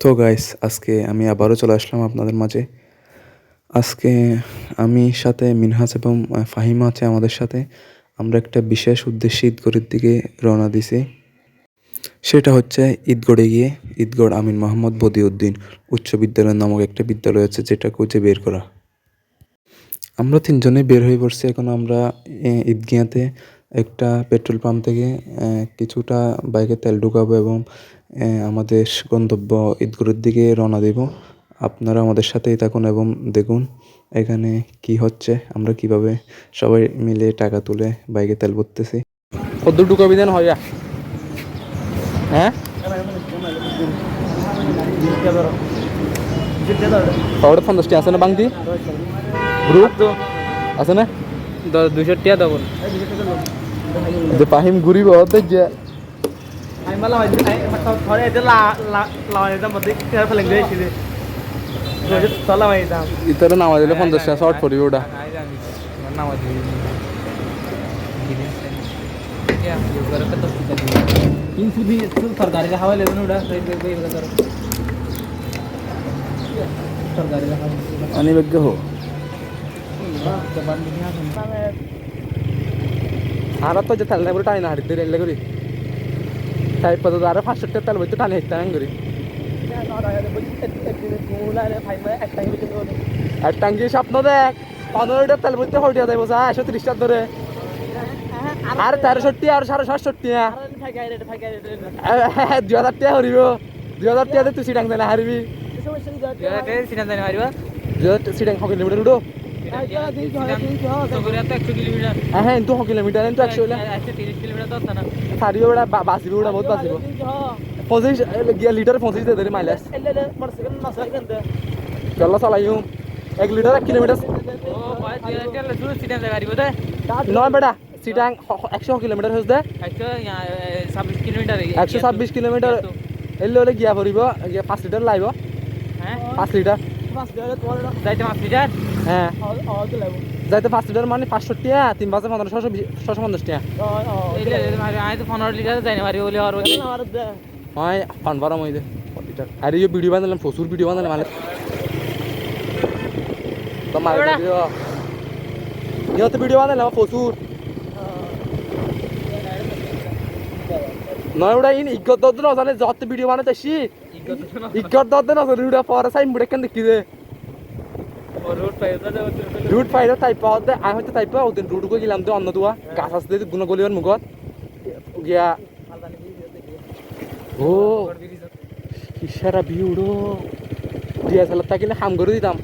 তো গাইস আজকে আমি আবারও চলে আসলাম আপনাদের মাঝে। আজকে আমি সাথে মিনহাস এবং ফাহিমা আছে আমাদের সাথে। আমরা একটা বিশেষ উদ্দেশ্যে ঈদগড়ের দিকে রওনা দিছি। সেটা হচ্ছে ঈদগড়ে গিয়ে ঈদগড় আমিন মোহাম্মদ বদিউদ্দিন উচ্চ বিদ্যালয় নামক একটা বিদ্যালয় আছে যেটা খুঁজে বের করা। আমরা তিনজনে বের হয়ে পড়ছি। এখন আমরা ঈদগিয়াতে একটা পেট্রোল পাম্প থেকে কিছুটা বাইকে তেল ঢুকাবো এবং আমাদের গন্তব্য ঈদগুলোর দিকে রওনা দেব। আপনারা আমাদের সাথেই থাকুন এবং দেখুন এখানে কি হচ্ছে আমরা কীভাবে সবাই মিলে টাকা তুলে বাইকে তেল ভরতেছি। কদ্দুর ঢুকাবি দেন হয়? হ্যাঁ? পাউডার আছে না বাংতি? গ্রুপ? আছে না? দুশো টিয়া দেবো। যে পাহিম ঘুরিব যে আমি বললাম ঘরে এতে লাগাই দিতাম মধ্যে টিয়ার ফেলে গিয়েছিল তলাম দিতাম ইতারে নামা দিলে পঞ্চাশ টাকা শর্ট পড়িব ওটা কিন্তু সরকারি খাওয়া লেবেন ওটা সরকারি খাওয়া অনিবেগ্য হো আর তো যে তেল নেব টাইনা হাড়ি দিয়ে রেলে করি তাই পদ আরে পাঁচশো টাকা তেল বইতে টানি টাইম করি আর টাঙ্গি স্বপ্ন দেখ পনেরোটা তেল বইতে হটিয়া দেবো যা একশো ত্রিশ টাকা ধরে। আর তেরোষট্টি আর সাড়ে সাতষট্টি দুই হাজার টাকা হরিব। দুই হাজার টাকা তুই সিটাং দেনা হারিবি। দুই হাজার সিটাং ছ কিলোমিটার উঠো হ্যাঁ হ্যাঁ দু কিলোমিটার কিন্তু একশো সারিব ওটা বাঁচিব ওটা বহুত বাঁচিব পঁচিশ লিটার পঁচিশ দিয়ে ধরি মাইলেজ। চল চালাইও। এক লিটার এক কিলোমিটার নয় বেটা সিটাং একশো কিলোমিটার হচ্ছে একশো ছাব্বিশ কিলোমিটার এলে হলে গিয়া পড়িব গিয়া পাঁচ লিটার লাইব পাঁচ লিটার হ্যাঁ। যাইতে পাঁচ লিটার মানে পাঁচশো টিয়া তিন পাঁচে পনেরো ছশো ছশো পঞ্চাশ টিয়া পনেরো লিটার যাই না পারি বলে আর হয় বারো মই দে। লিটার আরে ইয়ে ভিডিও বানালাম প্রচুর ভিডিও বানালাম মানে। ভিডিও ইয়ে তো ভিডিও বানালাম প্রচুর। ইন ইজ্ঞত যত ভিডিও বানাতে আসি ইজ্ঞত পরে সাইন বুড়ে কেন। দেখি দে রুট তাই পাওয়া আমি হয়তো তাই ওদিন রুট করে গেলাম তো অন্য দুয়া। গাছ আসতে গুণ গলিবার মুখত গিয়া। ও ইশারা ভিউড়ো ডিএসএলআর থাকিলে হাম করে দিতাম।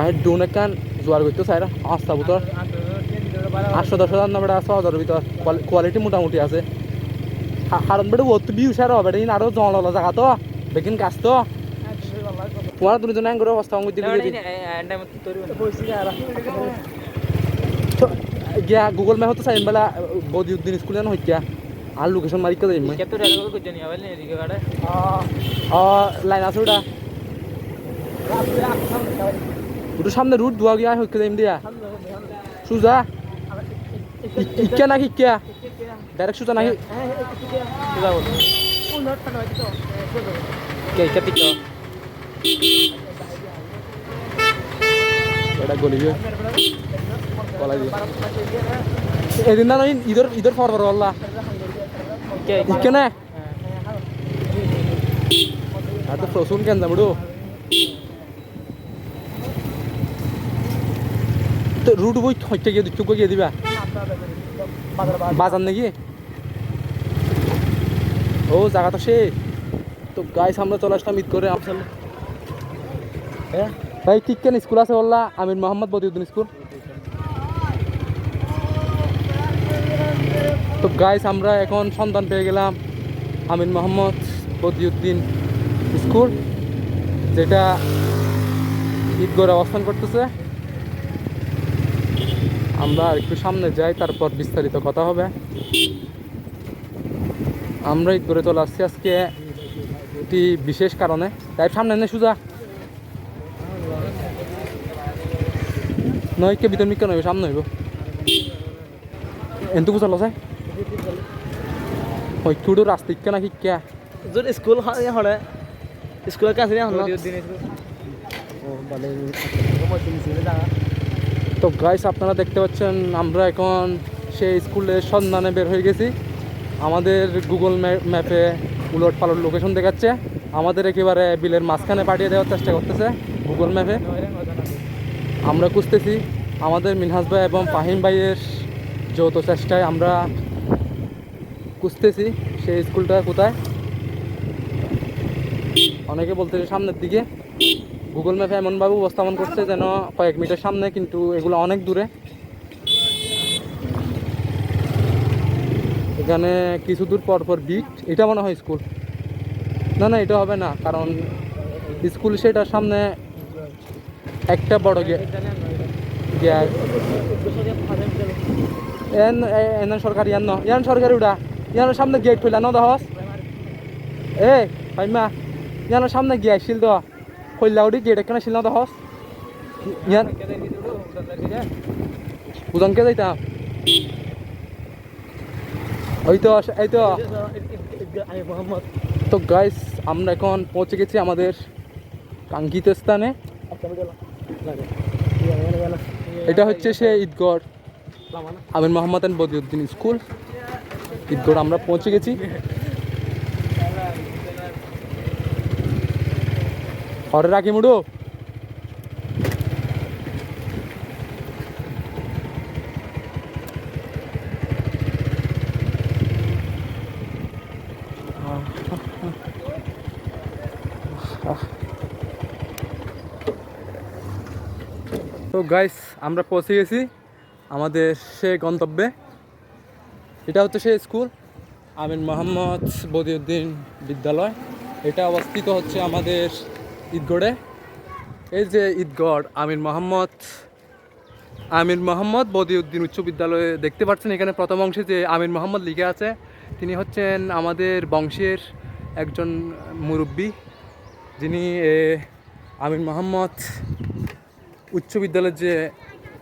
আমি ডোন একান জোয়ার করতে চাই আস্তা ভিতর আটশো দশ হাজার নামে ছ হাজারের ভিতর কোয়ালিটি মোটামুটি আছে। হারণ বেড়ে ও তো বিউ সার হবে আরও জল জায়গা তো বেকিন গাছ তো তোমার দুজন করে অবস্থা আমি দিকে গিয়া গুগল ম্যাপ হতো চাইম বেলা বদিউদ্দিন স্কুল জানো হইয়া আর লোকেশন মারি কে যাইম ও লাইন আছে ওটা। ওটা সামনে রুট দুয়া গিয়া হইকে যাইম দিয়া। সুজা ইক্কা নাকি ইক্কা ডাইরেক্ট সুজা নাকি? এটা কলাই দিয়ে এদিন না নয় না তো রুট বই হইতে গিয়ে দিবা? বাজার নাকি? ও জায়গা তো সে তো গাইস আমরা চলে আসলাম ঈদ করে আসলে ভাই, ঠিক কেন স্কুল আছে বললা? আমির মোহাম্মদ বদিউদ্দিন স্কুল। তো গাইস আমরা এখন সন্ধান পেয়ে গেলাম আমির মোহাম্মদ বদিউদ্দিন স্কুল, যেটা ঈদগড়ে অবস্থান করতেছে। আমরা একটু সামনে যাই, তারপর বিস্তারিত কথা হবে। আমরা ঈদগড়ে চলে আসছি আজকে একটি বিশেষ কারণে। তাই সামনে নে সুজা। নয় কে ভিতর মিকে নইব সামনে হইব এন্তু বুঝালো চাই হয়তো রাস্তা ইকা নাকি কে যদি স্কুল হলে স্কুলের কাছে তো গাইস আপনারা দেখতে পাচ্ছেন আমরা এখন সেই স্কুলের সন্ধানে বের হয়ে গেছি। আমাদের গুগল ম্যাপে উলট পালট লোকেশন দেখাচ্ছে। আমাদের একেবারে বিলের মাঝখানে পাঠিয়ে দেওয়ার চেষ্টা করতেছে গুগল ম্যাপে আমরা খুঁজতেছি আমাদের মিনহাজ ভাই এবং ফাহিম ভাইয়ের যৌথ চেষ্টায় আমরা খুঁজতেছি সেই স্কুলটা কোথায়। অনেকে বলতেছে সামনের দিকে। গুগল ম্যাপে এমনভাবে উপস্থাপন করছে যেন কয়েক মিটার সামনে, কিন্তু এগুলো অনেক দূরে। এখানে কিছু দূর পর পর বিট এটা মনে হয় স্কুল। না না, এটা হবে না, কারণ স্কুল সেটার সামনে একটা বড় এন এন সরকারি ইয়ান ইয়ান সরকারি উড়া। ইয়ানোর সামনে গেট হইলা ন দহস? এ, পাইমা। ইয়ানোর সামনে গিয়া শিল দ। কইলা উড়ি গেট এখানে শিল ন দহস। ইয়ান উদনকে যাইতাম। ওই তো এই তো তো গাইস আমরা এখন পৌঁছে গেছি আমাদের কাঙ্ক্ষিত স্থানে। এটা হচ্ছে সে ঈদগড়। আমির মোহাম্মদ বদিউদ্দিন স্কুল। ঈদগড় আমরা পৌঁছে গেছি। ঘরে রাখি মুড়ো। তো গাইস আমরা পৌঁছে গেছি আমাদের সে গন্তব্যে। এটা হচ্ছে সে স্কুল আমিন মোহাম্মদ বদিউদ্দিন বিদ্যালয়। এটা অবস্থিত হচ্ছে আমাদের ঈদগড়ে। এই যে ঈদগড়, আমির মোহাম্মদ আমির মোহাম্মদ বদিউদ্দিন উচ্চ বিদ্যালয়ে দেখতে পাচ্ছেন এখানে প্রথম অংশে যে আমির মোহাম্মদ লিখে আছে। তিনি হচ্ছেন আমাদের বংশের একজন মুরব্বী। যিনি আমির মোহাম্মদ উচ্চ বিদ্যালয়ের যে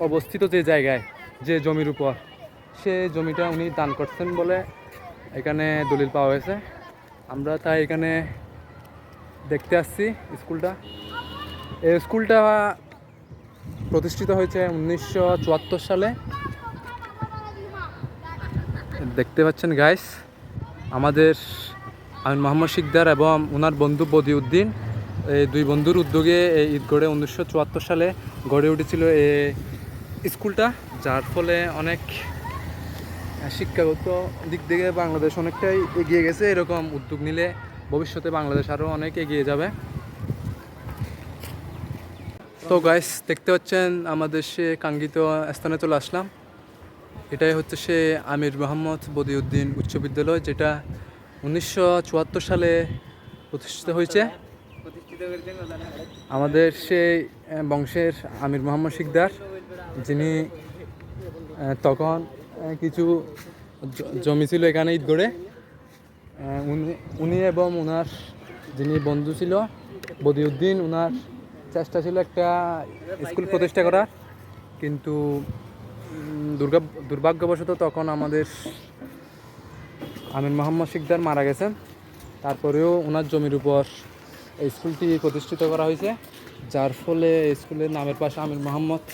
অবস্থিত যে জায়গায় যে জমির উপর, সে জমিটা উনি দান করছেন বলে এখানে দলিল পাওয়া হয়েছে। আমরা তাই এখানে দেখতে আসছি স্কুলটা। এই স্কুলটা প্রতিষ্ঠিত হয়েছে উনিশশো চুয়াত্তর সালে। দেখতে পাচ্ছেন গাইস আমাদের আমি মোহাম্মদ শিকদার এবং ওনার বন্ধু বদিউদ্দিন এই দুই বন্ধুর উদ্যোগে এই ঈদগড়ে উনিশশো চুয়াত্তর সালে গড়ে উঠেছিল এই স্কুলটা, যার ফলে অনেক শিক্ষাগত দিক থেকে বাংলাদেশ অনেকটাই এগিয়ে গেছে। এরকম উদ্যোগ নিলে ভবিষ্যতে বাংলাদেশ আরও অনেক এগিয়ে যাবে। তো গাইস দেখতে পাচ্ছেন, আমাদের সে কাঙ্ক্ষিত স্থানে চলে আসলাম। এটাই হচ্ছে সে আমির মোহাম্মদ বদিউদ্দিন উচ্চ বিদ্যালয়, যেটা উনিশশো চুয়াত্তর সালে প্রতিষ্ঠিত হয়েছে। আমাদের সেই বংশের আমির মোহাম্মদ শিকদার, যিনি তখন কিছু জমি ছিল এখানে ঈদগড়ে। উনি উনি এবং ওনার যিনি বন্ধু ছিল, বদিউদ্দিন ওনার চেষ্টা ছিল একটা স্কুল প্রতিষ্ঠা করার। কিন্তু দুর্গা, দুর্ভাগ্যবশত তখন আমাদের আমির মোহাম্মদ শিকদার মারা গেছেন। তারপরেও ওনার জমির উপর স্কুলটি প্রতিষ্ঠিত করা হয়েছে, যার ফলে স্কুলের নামের পাশে আমির মোহাম্মদ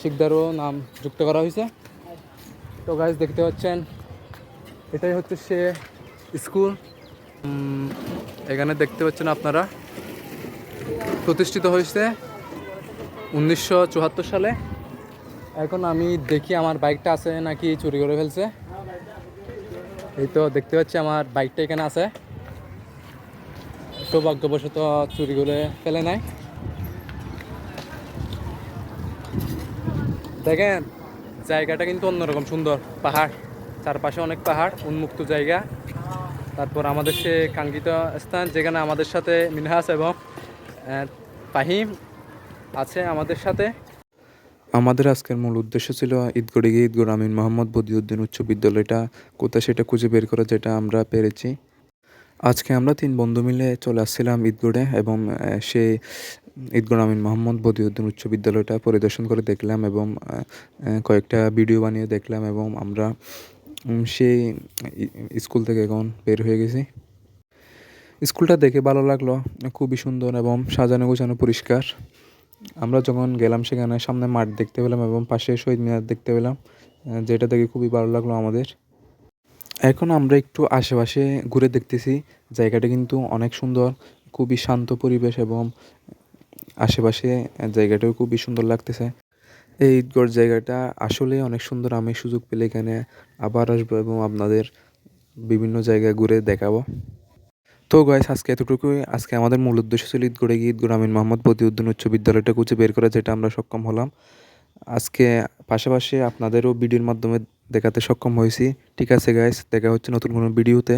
শিকদারও নাম যুক্ত করা হয়েছে। তো গাইজ দেখতে পাচ্ছেন, এটাই হচ্ছে সে স্কুল। এখানে দেখতে পাচ্ছেন আপনারা, প্রতিষ্ঠিত হয়েছে উনিশশো চুয়াত্তর সালে। এখন আমি দেখি আমার বাইকটা আছে নাকি চুরি করে ফেলছে। এই তো দেখতে পাচ্ছি আমার বাইকটা এখানে আছে। সৌভাগ্যবশত চুরি করে ফেলে নাই। দেখেন, জায়গাটা কিন্তু অন্যরকম সুন্দর, পাহাড়। চারপাশে অনেক পাহাড়, উন্মুক্ত জায়গা। তারপর আমাদের সে কাঙ্ক্ষিত স্থান, যেখানে আমাদের সাথে মিনহাস এবং ফাহিম আছে আমাদের সাথে। আমাদের আজকের মূল উদ্দেশ্য ছিল ঈদগড়ে গিয়ে ঈদগড় আমিন মোহাম্মদ বদিউদ্দিন উচ্চ বিদ্যালয়টা, কোথায় সেটা খুঁজে বের করা, যেটা আমরা পেরেছি। আজকে আমরা তিন বন্ধু মিলে চলে আসছিলাম ঈদগড়ে এবং সেই ঈদগড় আমিন মোহাম্মদ বদিউদ্দিন উচ্চ বিদ্যালয়টা পরিদর্শন করে দেখলাম এবং কয়েকটা ভিডিও বানিয়ে দেখলাম এবং আমরা সেই স্কুল থেকে এখন বের হয়ে গেছি। স্কুলটা দেখে ভালো লাগল, খুবই সুন্দর এবং সাজানো গোছানো পরিষ্কার। আমরা যখন গেলাম সেখানে সামনে মাঠ দেখতে পেলাম এবং পাশে শহীদ মিনার দেখতে পেলাম যেটা দেখে খুবই ভালো লাগল আমাদের। এখন আমরা একটু আশেপাশে ঘুরে দেখতেছি। জায়গাটা কিন্তু অনেক সুন্দর, খুবই শান্ত পরিবেশ এবং আশেপাশে জায়গাটাও খুবই সুন্দর লাগতেছে। এই ঈদগড় জায়গাটা আসলেই অনেক সুন্দর, আমি সুযোগ পেলে এখানে আবার আসব এবং আপনাদের বিভিন্ন জায়গায় ঘুরে দেখাবো। তো গাইস আজকে এতটুকুই। আজকে আমাদের মূল উদ্দেশ্য ছিল ঈদগড়ে গিয়ে ঈদগড় আমিন মোহাম্মদ বদিউদ্দিন উচ্চ বিদ্যালয়টা খুঁজে বের করা, যেটা আমরা সক্ষম হলাম। আজকে পাশাপাশি আপনাদেরও ভিডিওর মাধ্যমে দেখাতে সক্ষম হয়েছি। ঠিক আছে গাইস দেখা হচ্ছে নতুন কোনো ভিডিওতে।